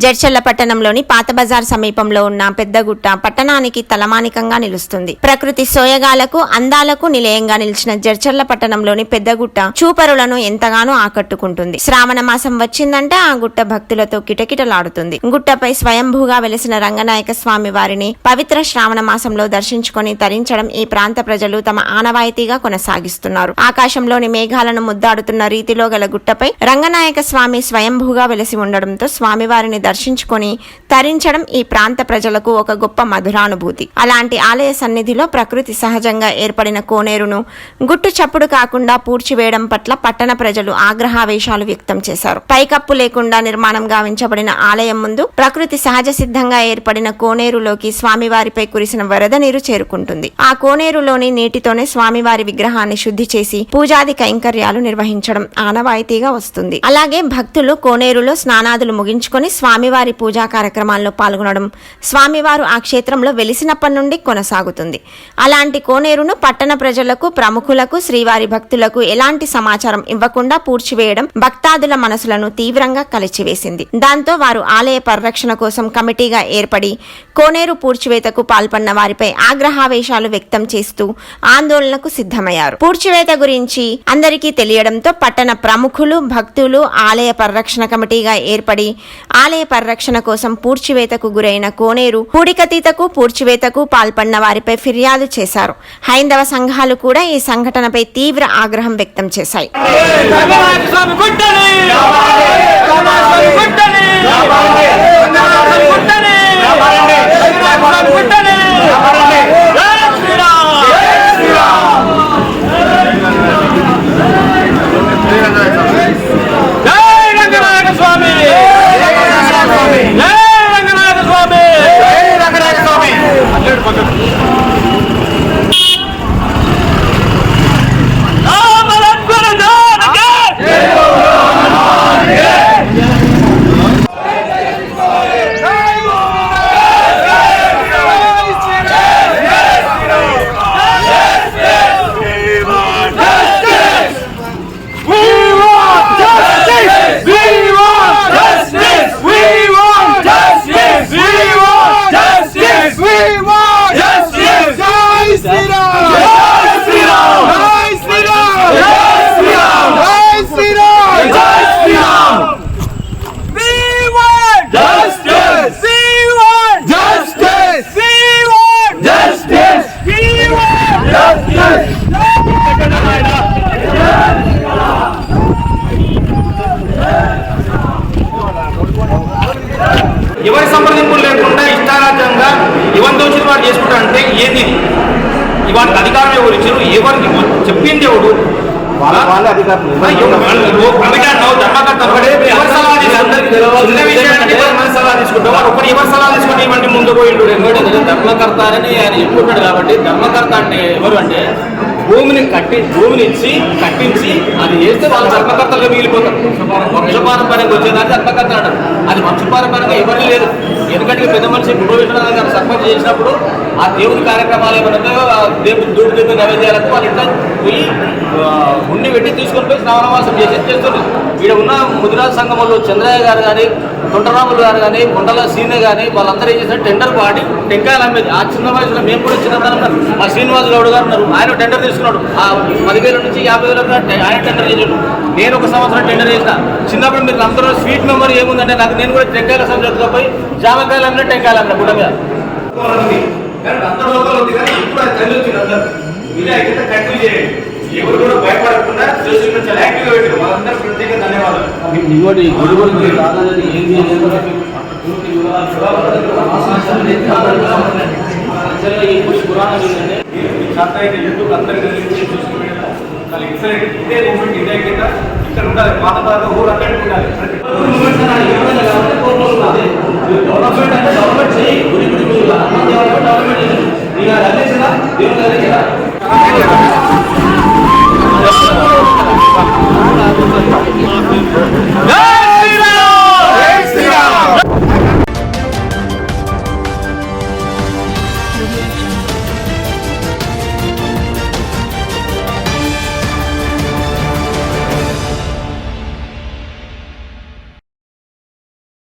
జడ్చల్ల పట్టణంలోని పాత బజార్ సమీపంలో ఉన్న పెద్దగుట్ట పట్టణానికి తలమానికంగా నిలుస్తుంది. ప్రకృతి సోయగాలకు అందాలకు నిలయంగా నిలిచిన జడ్చర్ల పట్టణంలోని పెద్దగుట్ట చూపరులను ఎంతగానో ఆకట్టుకుంటుంది. శ్రావణ మాసం వచ్చిందంటే ఆ గుట్ట భక్తులతో కిటకిటలాడుతుంది. గుట్టపై స్వయంభూగా వెలిసిన రంగనాయక స్వామి వారిని పవిత్ర శ్రావణ మాసంలో దర్శించుకొని తరించడం ఈ ప్రాంత ప్రజలు తమ ఆనవాయితీగా కొనసాగిస్తున్నారు. ఆకాశంలోని మేఘాలను ముద్దాడుతున్న రీతిలో గల గుట్టపై రంగనాయక స్వామి స్వయంభూగా వెలిసి ఉండడంతో స్వామివారిని దర్శించుకొని తరించడం ఈ ప్రాంత ప్రజలకు ఒక గొప్ప మధురానుభూతి. అలాంటి ఆలయ సన్నిధిలో ప్రకృతి సహజంగా ఏర్పడిన కోనేరును గుట్టు చప్పుడు కాకుండా పూడ్చివేయడం పట్ల పట్టణ ప్రజలు ఆగ్రహావేశాలు వ్యక్తం చేశారు. పైకప్పు లేకుండా నిర్మాణం గావించబడిన ఆలయం ముందు ప్రకృతి సహజ సిద్ధంగా ఏర్పడిన కోనేరులోకి స్వామివారిపై కురిసిన వరద నీరు చేరుకుంటుంది. ఆ కోనేరులోని నీటితోనే స్వామివారి విగ్రహాన్ని శుద్ధి చేసి పూజాది కైంకర్యాలు నిర్వహించడం ఆనవాయితీగా వస్తుంది. అలాగే భక్తులు కోనేరులో స్నానాదులు ముగించుకొని స్వామివారి పూజా కార్యక్రమాల్లో పాల్గొనడం స్వామివారు ఆ క్షేత్రంలో వెలిసినప్పటి నుండి కొనసాగుతుంది. అలాంటి కోనేరును పట్టణ ప్రజలకు ప్రముఖులకు శ్రీవారి భక్తులకు ఎలాంటి సమాచారం ఇవ్వకుండా పూడ్చివేయడం భక్తాదుల మనసులను తీవ్రంగా కలిచివేసింది. దాంతో వారు ఆలయ పరిరక్షణ కోసం కమిటీగా ఏర్పడి కోనేరు పూడ్చివేతకు పాల్పడిన వారిపై ఆగ్రహావేశాలు వ్యక్తం చేస్తూ ఆందోళనకు సిద్ధమయ్యారు. పూడ్చివేత గురించి అందరికీ తెలియడంతో పట్టణ ప్రముఖులు భక్తులు ఆలయ పరిరక్షణ కమిటీగా ఏర్పడి ఆలయ పరిరక్షణ కోసం పూడ్చివేతకు గురైన కోనేరు పూడికతీతకు పూడ్చివేతకు పాల్పడిన వారిపై ఫిర్యాదు చేశారు హైందవ సంఘాలు కూడా ఈ సంఘటనపై తీవ్ర ఆగ్రహం వ్యక్తం చేశాయి గుట్టని ఇవాళకి అధికారం ఎవరు ఇచ్చారు? ఎవరికి చెప్పింది ఎవడు ముందు పోయిండు. ధర్మకర్త అని ఆయన చెప్పుకుంటాడు కాబట్టి ధర్మకర్త అంటే ఎవరు అంటే భూమిని కట్టి భూమిని ఇచ్చి కట్టించి అది చేస్తే వాళ్ళు ధర్మకర్తలుగా మిగిలిపోతారు. వంశపారంపర్యంగా వచ్చేదాన్ని ధర్మకర్తలు అంటారు అది వంశపారంపర్యంగా ఎవరు లేదు. ఎందుకంటే పెద్ద మనిషి గురువు విశ్వనాథ్ గారు సర్పంచ్ చేసినప్పుడు ఆ దేవుని కార్యక్రమాలు ఏమైనా దేవుడు దూడు దేవుడు నైవేద్యాలకు వాళ్ళు ఇట్లా పోయి ఉండి పెట్టి తీసుకొని పోయి శ్రావణవాసం చేసి చేస్తుంది ఇక్కడ ఉన్న ముదిరాజు సంఘంలో చంద్రయ్య గారు కానీ తొంటరాములు గారు కానీ గుంటల సీనే కానీ వాళ్ళందరూ ఏం చేశారు? టెండర్ పాడి టెంకాయలు అమ్మేది. ఆ చిన్న వయసులో మేము కూడా చిన్నతనం ఉన్నారు. మా శ్రీనివాస్ గౌడ్ గారు ఉన్నారు. ఆయన టెండర్ తీసుకున్నాడు. ఆ పదివేల నుంచి యాభై వేల ఆయన టెండర్ చేసాడు. నేను ఒక సంవత్సరం టెండర్ చేసిన. చిన్నప్పుడు మీరు అందరూ స్వీట్ మెమరీ ఏముందంటే నాకు నేను కూడా టెంకాయల సంవత్సరంతో పోయి జామకాయలు అమ్మిన టెంకాయలు అమ్మిన గుడ్డ మీద. అందరూ లోపల ఉంది కానీ ఇప్పుడు అది తల్లి వచ్చింది అందరు. ఇలా అయితే కంటిన్యూ చేయండి. ఎవరు కూడా భయపడకుండా సోషల్ మీడియా చాలా యాక్టివ్గా పెట్టారు. వాళ్ళందరూ ప్రత్యేక ధన్యవాదాలు. ఇంకోటి గుడి గురించి కాదని ఏంది శాతం యూట్యూబ్ అందరికీ మీడియాలో చాలా ఎక్సలెంట్ ఇదే మూమెంట్ ఇదే కింద. ఇక్కడ ఉండాలి పాత పాత ఊరు అక్కడికి ఉండాలి డెవలప్మెంట్ అంటే డెవలప్మెంట్ చేయి గుడి అన్ని డెవలప్మెంట్ డెవలప్మెంట్ చేయి నీకు అది అందించదా దేవుడు అందించదా